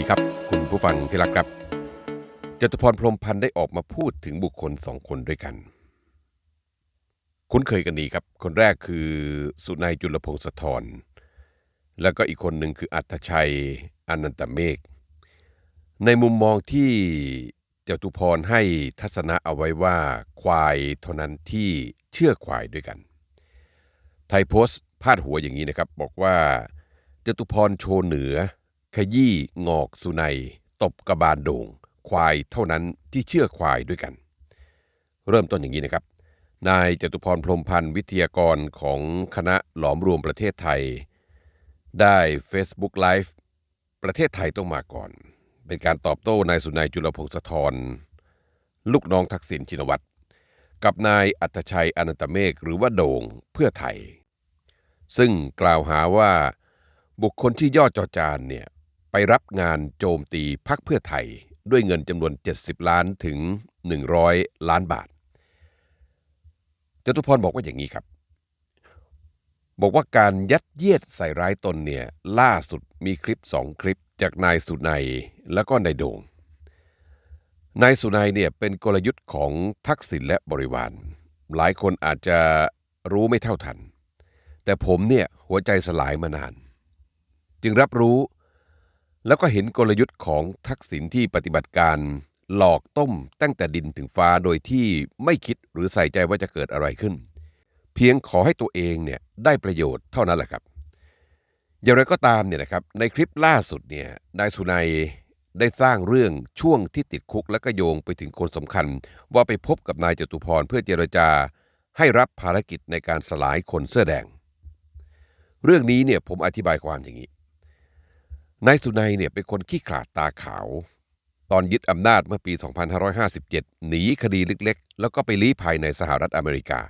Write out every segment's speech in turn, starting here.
ดีครับ คุณผู้ฟังที่รักครับจตุพรพรมพันธ์ได้ออกมาพูดถึงบุคคลสองคนด้วยกัน คุ้นเคยกันดีครับ คนแรกคือสุนัยจุลพงศธรแล้วก็อีกคนหนึ่งคืออัตชัยอนันตเมฆในมุมมองที่เจตุพรให้ทัศนะเอาไว้ว่าควายเท่านั้นที่เชื่อควายด้วยกัน ไทยโพสต์พาดหัวอย่างนี้นะครับ บอกว่าจตุพรโชว์เหนือ ขยี้งอกสุนัยตบกระบาลโด่ง ควายเท่านั้นที่เชื่อควายด้วยกัน เริ่มต้นอย่างนี้นะครับ นายจตุพรพรมพันธ์วิทยากรของคณะหลอมรวมประเทศไทย ได้ Facebook Live ประเทศไทยต้องมาก่อน เป็นการตอบโต้นายสุนัยจุลพงศธรลูกน้องทักษิณชินวัตรกับนายอัตชัยอนันตเมฆหรือว่าโด่งเพื่อไทย ซึ่งกล่าวหาว่าบุคคลที่ยอดจอจานเนี่ย ไปรับงานโจมตีพักเพื่อไทยด้วยเงินจำนวน 70 ล้านถึง 100 ล้านบาทจตุพรบอกว่าอย่างนี้ครับ บอกว่าการยัดเยียดใส่ร้ายตนเนี่ยล่าสุดมีคลิปสองคลิปจากนายสุนัยแล้วก็นายโดง่งนายสุนัยเนี่ยเป็นกลยุทธ์ของทักษิณและบริวาร หลายคนอาจจะรู้ไม่เท่าทัน แต่ผมเนี่ยหัวใจสลายมานาน จึงรับรู้ แล้วก็เห็นกลยุทธ์ของทักษิณที่ปฏิบัติการ หลอกต้มตั้งแต่ดินถึงฟ้าโดยที่ไม่คิดหรือใส่ใจว่าจะเกิดอะไรขึ้น เพียงขอให้ตัวเองเนี่ยได้ประโยชน์เท่านั้นแหละครับ อย่างไรก็ตามเนี่ยนะครับในคลิปล่าสุดเนี่ยนายสุนัยได้สร้างเรื่องช่วงที่ติดคุกและก็โยงไปถึงคนสำคัญ ว่าไปพบกับนายจตุพรเพื่อเจรจา ให้รับภารกิจในการสลายคนเสื้อแดง เรื่องนี้เนี่ยผมอธิบายความอย่างนี้ นายสุนัยเนี่ยเป็นคนขี้ขลาดตาขาว ตอนยึดอำนาจเมื่อปี 2557 หนีคดีเล็กๆ แล้วก็ไปลี้ภัยในสหรัฐอเมริกา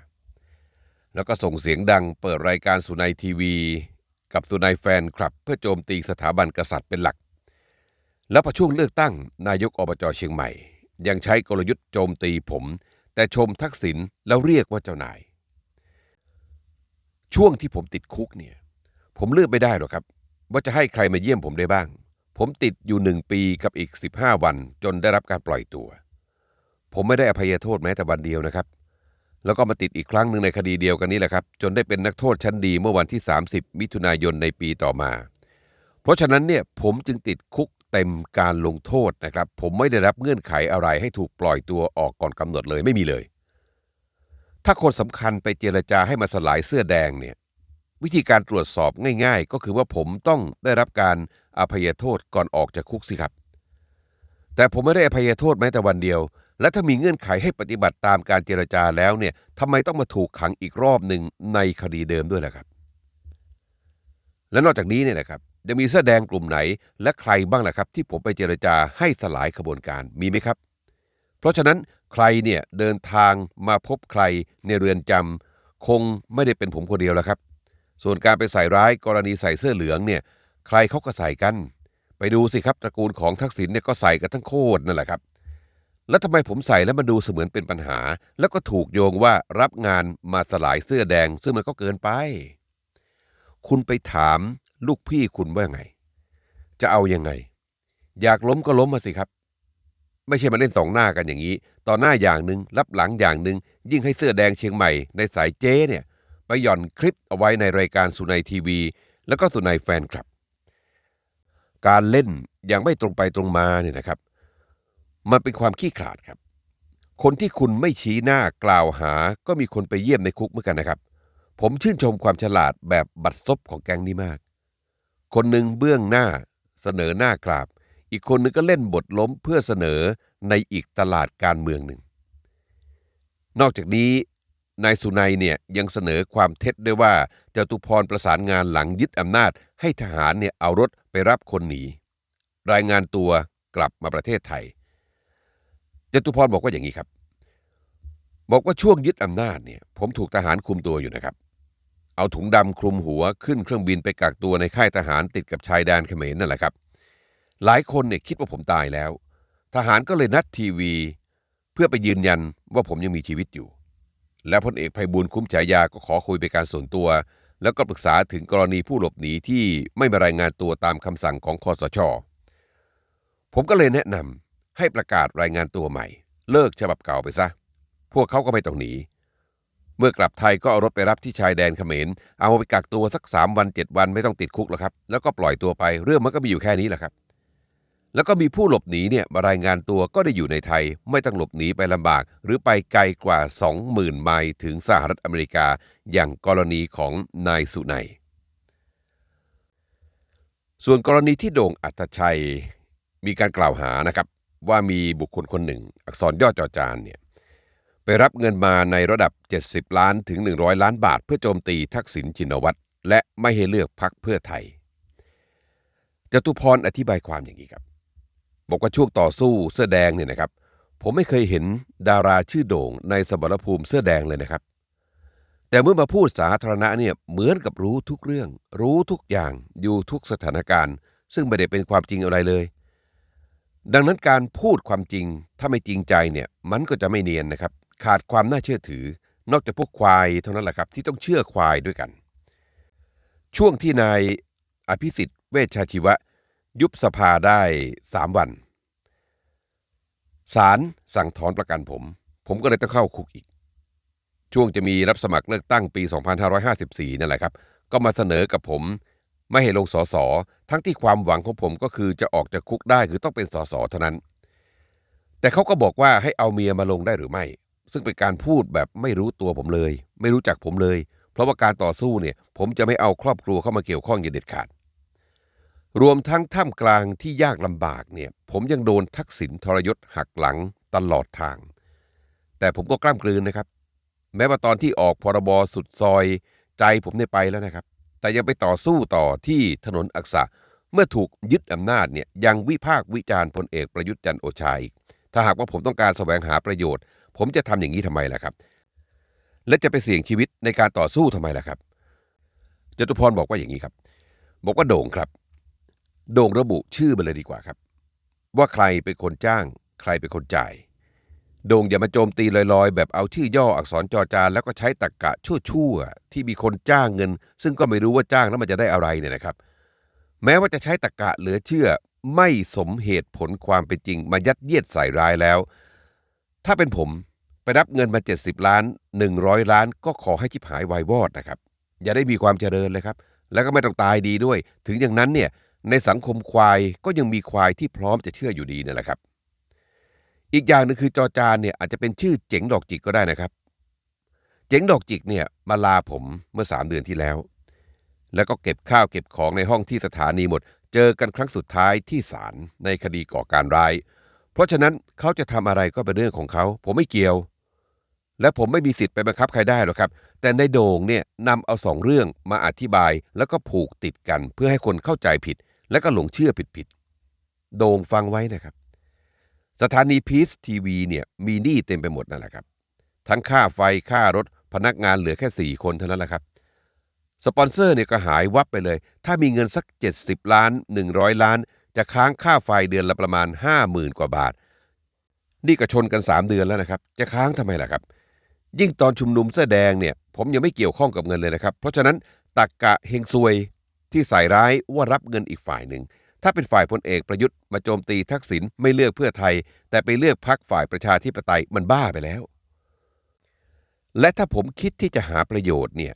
แล้วก็ส่งเสียงดังเปิดรายการสุนัยทีวี กับสุนัยแฟนคลับ เพื่อโจมตีสถาบันกษัตริย์เป็นหลัก แล้วพอช่วงเลือกตั้งนายกอบจเชียงใหม่ ยังใช้กลยุทธ์โจมตีผม แต่ชมทักษิณแล้วเรียกว่าเจ้านาย ช่วงที่ผมติดคุกเนี่ยผมเลือกไม่ได้หรอกครับ ว่าจะให้ใครมาเยี่ยมผมได้บ้าง ผมติดอยู่หนึ่งปีกับอีก 15 วันจนได้รับการปล่อยตัว ผมไม่ได้อภัยโทษแม้แต่วันเดียวนะครับ แล้วก็มาติดอีกครั้งหนึ่งในคดีเดียวกันนี้แหละครับ จนได้เป็นนักโทษชั้นดีเมื่อวันที่ 30 มิถุนายนในปีต่อมา เพราะฉะนั้นเนี่ยผมจึงติดคุกเต็มการลงโทษนะครับ ผมไม่ได้รับเงื่อนไขอะไรให้ถูกปล่อยตัวออกก่อนกำหนดเลยไม่มีเลย ถ้าคนสำคัญไปเจรจาให้มาสลายเสื้อแดงเนี่ย วิธีการตรวจสอบง่ายๆ ก็คือว่าผมต้องได้รับการอภัยโทษก่อนออกจากคุกสิครับ แต่ผมไม่ได้อภัยโทษแม้แต่วันเดียว และถ้ามีเงื่อนไขให้ปฏิบัติตามการเจรจาแล้วเนี่ยทำไมต้องมาถูกขังอีกรอบหนึ่งในคดีเดิมด้วยล่ะครับ และนอกจากนี้เนี่ยนะครับจะมีเสื้อแดงกลุ่มไหนและใครบ้างล่ะครับ ที่ผมไปเจรจาให้สลายขบวนการมีไหมครับ เพราะฉะนั้นใครเนี่ยเดินทางมาพบใครในเรือนจำคงไม่ได้เป็นผมคนเดียวแล้วครับ ส่วนการไปใส่ร้ายกรณีใส่เสื้อเหลืองเนี่ยใครเขาก็ใส่กัน ไปดูสิครับตระกูลของทักษิณเนี่ยก็ใส่กันทั้งโคตรนั่นแหละครับ แล้วทำไมผมใส่แล้วมันดูเสมือนเป็นปัญหา แล้วก็ถูกโยงว่ารับงานมาสลายเสื้อแดง ซึ่งมันก็เกินไป คุณไปถามลูกพี่คุณว่าไง จะเอายังไง อยากล้มก็ล้มมาสิครับ ไม่ใช่มาเล่นสองหน้ากันอย่างนี้ ต่อหน้าอย่างหนึ่งรับหลังอย่างหนึ่งยิ่งให้เสื้อแดงเชียงใหม่ในสายเจ๊เนี่ย ไปหย่อนคลิปเอาไว้ในรายการสุนัยทีวี แล้วก็สุนัยแฟนคลับ การเล่นอย่างไม่ตรงไปตรงมาเนี่ยนะครับ มันเป็นความขี้ขลาดครับ คนที่คุณไม่ชี้หน้ากล่าวหา ก็มีคนไปเยี่ยมในคุกเหมือนกันนะครับ ผมชื่นชมความฉลาดแบบบัดซบของแก๊งนี้มาก คนหนึ่งเบื้องหน้าเสนอหน้ากราบ อีกคนนึงก็เล่นบทล้มเพื่อเสนอในอีกตลาดการเมืองหนึ่งนอกจากนี้ นายสุนัยเนี่ยยังเสนอความเท็จด้วยว่าจตุพรประสานงานหลังยึดอำนาจ ให้ทหารเนี่ยเอารถไปรับคนหนี รายงานตัวกลับมาประเทศไทยจตุพรบอกว่าอย่างนี้ครับ บอกว่าช่วงยึดอำนาจเนี่ยผมถูกทหารคุมตัวอยู่นะครับ เอาถุงดำคลุมหัวขึ้นเครื่องบินไปกักตัวในค่ายทหารติดกับชายแดนเขมรนั่นแหละครับ หลายคนเนี่ยคิดว่าผมตายแล้ว ทหารก็เลยนัดทีวี เพื่อไปยืนยันว่าผมยังมีชีวิตอยู่ แล้วพลเอกไพบูลย์คุ้มฉายาก็ขอคุยเป็นการส่วนตัว แล้วก็ปรึกษาถึงกรณีผู้หลบหนีที่ไม่มารายงานตัวตามคำสั่งของคอสช ผมก็เลยแนะนำให้ประกาศรายงานตัวใหม่ เลิกฉบับเก่าไปซะ พวกเขาก็ไม่ต้องหนี เมื่อกลับไทยก็เอารถไปรับที่ชายแดนเขมร เอาไปกักตัวสักสามวันเจ็ดวันไม่ต้องติดคุกแล้วครับ แล้วก็ปล่อยตัวไปเรื่องมันก็มีอยู่แค่นี้แหละครับ แล้วก็มีผู้หลบหนีเนี่ยมารายงานตัวก็ได้อยู่ในไทย ไม่ต้องหลบหนีไปลำบาก หรือไปไกลกว่า 20,000 ไมล์ถึงสหรัฐอเมริกา อย่างกรณีของนายสุนัยส่วนกรณีที่โด่งอัตชัยมีการกล่าวหานะครับว่ามีบุคคลคนหนึ่ง อักษรย่อจอจานเนี่ยไปรับเงินมาในระดับ 70 ล้านถึง 100 ล้านบาท เพื่อโจมตีทักษิณชินวัตรและไม่ให้เลือกพักเพื่อไทยจตุพรอธิบายความอย่างนี้ครับ บอกว่าช่วงต่อสู้เสื้อแดงเนี่ยนะครับ ผมไม่เคยเห็นดาราชื่อโด่งในสมรภูมิเสื้อแดงเลยนะครับ แต่เมื่อมาพูดสาธารณะเนี่ยเหมือนกับรู้ทุกเรื่อง รู้ทุกอย่างอยู่ทุกสถานการณ์ ซึ่งไม่ได้เป็นความจริงอะไรเลย ดังนั้นการพูดความจริงถ้าไม่จริงใจเนี่ยมันก็จะไม่เนียนนะครับ ขาดความน่าเชื่อถือ นอกจากพวกควายเท่านั้นแหละครับ ที่ต้องเชื่อควายด้วยกัน ช่วงที่นายอภิสิทธิ์เวชชาชีวะ ยุบสภาได้ 3 วันศาลสั่งถอนประกันผม ผมก็เลยต้องเข้าคุกอีก ช่วงจะมีรับสมัครเลือกตั้งปี 2554 นั่นแหละครับ ก็มาเสนอกับผม ไม่ให้ลงสอสอทั้งที่ความหวังของผมก็คือจะออกจากคุกได้คือต้องเป็นสอสอเท่านั้น แต่เขาก็บอกว่าให้เอาเมียมาลงได้หรือไม่ ซึ่งเป็นการพูดแบบไม่รู้ตัวผมเลย ไม่รู้จักผมเลย เพราะว่าการต่อสู้เนี่ย ผมจะไม่เอาครอบครัวเข้ามาเกี่ยวข้องอย่างเด็ดขาด รวมทั้งท่ามกลางที่ยากลำบากเนี่ย ผมยังโดนทักษิณทรยศหักหลังตลอดทาง แต่ผมก็กล้ามกลืนนะครับ แม้ว่าตอนที่ออกพรบสุดซอยใจผมได้ไปแล้วนะครับ แต่ยังไปต่อสู้ต่อที่ถนนอักษะ เมื่อถูกยึดอำนาจเนี่ยยังวิพากษ์วิจารณ์พลเอกประยุทธ์จันโอชาอีก ถ้าหากว่าผมต้องการแสวงหาประโยชน์ ผมจะทำอย่างนี้ทำไมล่ะครับ และจะไปเสี่ยงชีวิตในการต่อสู้ทำไมล่ะครับจตุพรบอกว่าอย่างนี้ครับ บอกว่าโด่งครับ โด่งระบุชื่อไปเลยดีกว่าครับ ว่าใครเป็นคนจ้าง ใครเป็นคนจ่าย โด่งอย่ามาโจมตีลอยๆ แบบเอาชื่อย่ออักษรจอจานแล้วก็ใช้ตรกกะชั่วๆที่มีคนจ้างเงิน ซึ่งก็ไม่รู้ว่าจ้างแล้วมันจะได้อะไรเนี่ยนะครับ แม้ว่าจะใช้ตรกกะเหลือเชื่อไม่สมเหตุผลความเป็นจริง มายัดเยียดใส่ร้ายแล้ว ถ้าเป็นผมไปรับเงินมา 70 ล้าน 100 ล้าน ก็ขอให้ชิบหายวายวอดนะครับ อย่าได้มีความเจริญเลยครับ แล้วก็ไม่ต้องตายดีด้วย ถึงอย่างนั้นเนี่ย ในสังคมควายก็ยังมีควายที่พร้อมจะเชื่ออยู่ดีนั่แหละครับ อีกอย่างหนึงคือจอจานเนี่ยอาจจะเป็นชื่อเจ๋งดอกจิกก็ได้นะครับ เจ๋งดอกจิกเนี่ยมาลาผมเมื่อสามเดือนที่แล้ว แล้วก็เก็บข้าวเก็บของในห้องที่สถานีหมด เจอกันครั้งสุดท้ายที่ศาลในคดีก่อการร้าย เพราะฉะนั้นเขาจะทำอะไรก็เป็นเรื่องของเขา ผมไม่เกี่ยว และผมไม่มีสิทธิ์ไปบังคับใครได้หรอกครับแต่ในโด่งเนี่ยนำเอาสองเรื่องมาอธิบายแล้วก็ผูกติดกันเพื่อให้คนเข้าใจผิด และก็หลงเชื่อผิดๆโด่งฟังไว้นะครับ สถานีพีซทีวีเนี่ยมีหนี้เต็มไปหมดนั่นแหละครับ ทั้งค่าไฟค่ารถพนักงานเหลือแค่ 4 คนเท่านั้นแหละครับ สปอนเซอร์เนี่ยก็หายวับไปเลย ถ้ามีเงินสัก 70 ล้าน 100 ล้าน จะค้างค่าไฟเดือนละประมาณ 50,000 กว่าบาท นี่ก็ชนกัน 3 เดือนแล้วนะครับ จะค้างทำไมล่ะครับ ยิ่งตอนชุมนุมเสื้อแดงเนี่ย ผมยังไม่เกี่ยวข้องกับเงินเลยนะครับ เพราะฉะนั้นตักกะเฮงซวย ที่ใส่ร้ายว่ารับเงินอีกฝ่ายหนึ่ง ถ้าเป็นฝ่ายพลเอกประยุทธ์มาโจมตีทักษิณไม่เลือกเพื่อไทย แต่ไปเลือกพักฝ่ายประชาธิปไตยมันบ้าไปแล้ว และถ้าผมคิดที่จะหาประโยชน์เนี่ย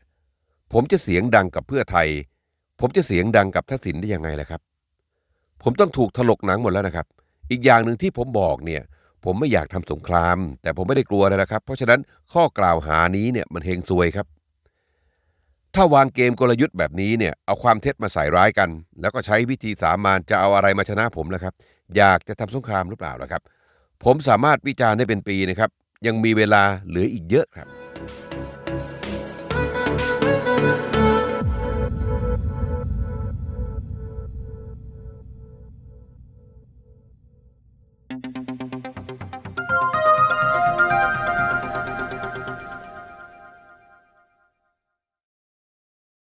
ผมจะเสียงดังกับเพื่อไทย ผมจะเสียงดังกับทักษิณได้ยังไงล่ะครับ ผมต้องถูกถลกหนังหมดแล้วนะครับ อีกอย่างหนึ่งที่ผมบอกเนี่ยผมไม่อยากทำสงคราม แต่ผมไม่ได้กลัวเลยนะครับ เพราะฉะนั้นข้อกล่าวหานี้เนี่ยมันเฮงซวยครับ ถ้าวางเกมกลยุทธ์แบบนี้เนี่ยเอาความเท็จมาใส่ร้ายกัน แล้วก็ใช้วิธีสามานจะเอาอะไรมาชนะผมล่ะครับ อยากจะทำสงครามหรือเปล่าล่ะครับ ผมสามารถวิจารณ์ได้เป็นปีนะครับ ยังมีเวลาเหลืออีกเยอะครับ